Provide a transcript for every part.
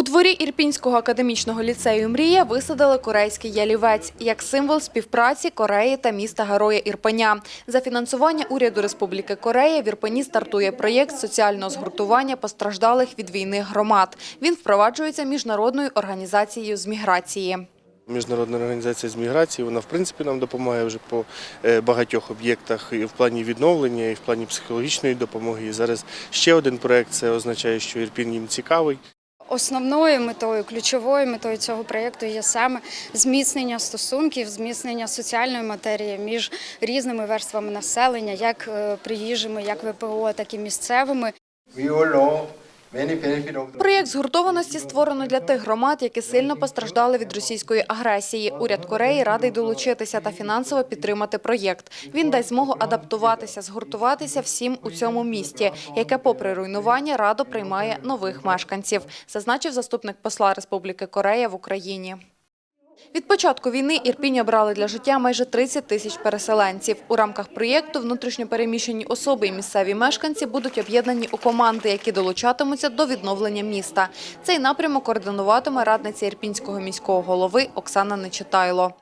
У дворі Ірпінського академічного ліцею «Мрія» висадили корейський ялівець як символ співпраці Кореї та міста Героя Ірпеня. За фінансування уряду Республіки Корея в Ірпені стартує проєкт соціального згуртування постраждалих від війни громад. Він впроваджується міжнародною організацією з міграції. Міжнародна організація з міграції, вона в принципі нам допомагає вже по е, багатьох об'єктах і в плані відновлення, і в плані психологічної допомоги. І зараз ще один проект це означає, що Ірпінь їм цікавий. Основною метою, ключовою метою цього проєкту є саме зміцнення стосунків, зміцнення соціальної матерії між різними верствами населення, як е, приїжджими, як ВПО, так і місцевими. Проєкт згуртованості створено для тих громад, які сильно постраждали від російської агресії. Уряд Кореї радий долучитися та фінансово підтримати проєкт. Він дасть змогу адаптуватися, згуртуватися всім у цьому місті, яке, попри руйнування, радо приймає нових мешканців, зазначив заступник посла Республіки Корея в Україні. Від початку війни Ірпінь обрали для життя майже 30 тисяч переселенців. У рамках проєкту внутрішньопереміщені особи і місцеві мешканці будуть об'єднані у команди, які долучатимуться до відновлення міста. Цей напрямок координуватиме радниця Ірпінського міського голови Оксана Нечитайло.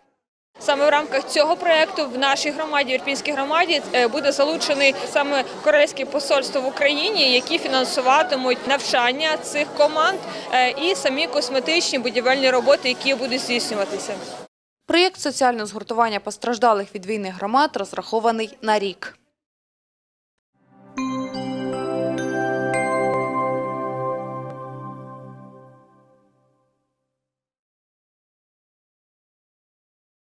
Саме в рамках цього проекту в нашій громаді, в Ірпінській громаді, е, буде залучений саме корейське посольство в Україні, які фінансуватимуть навчання цих команд е, і самі косметичні будівельні роботи, які будуть здійснюватися. Проєкт соціального згуртування постраждалих від війни громад розрахований на рік.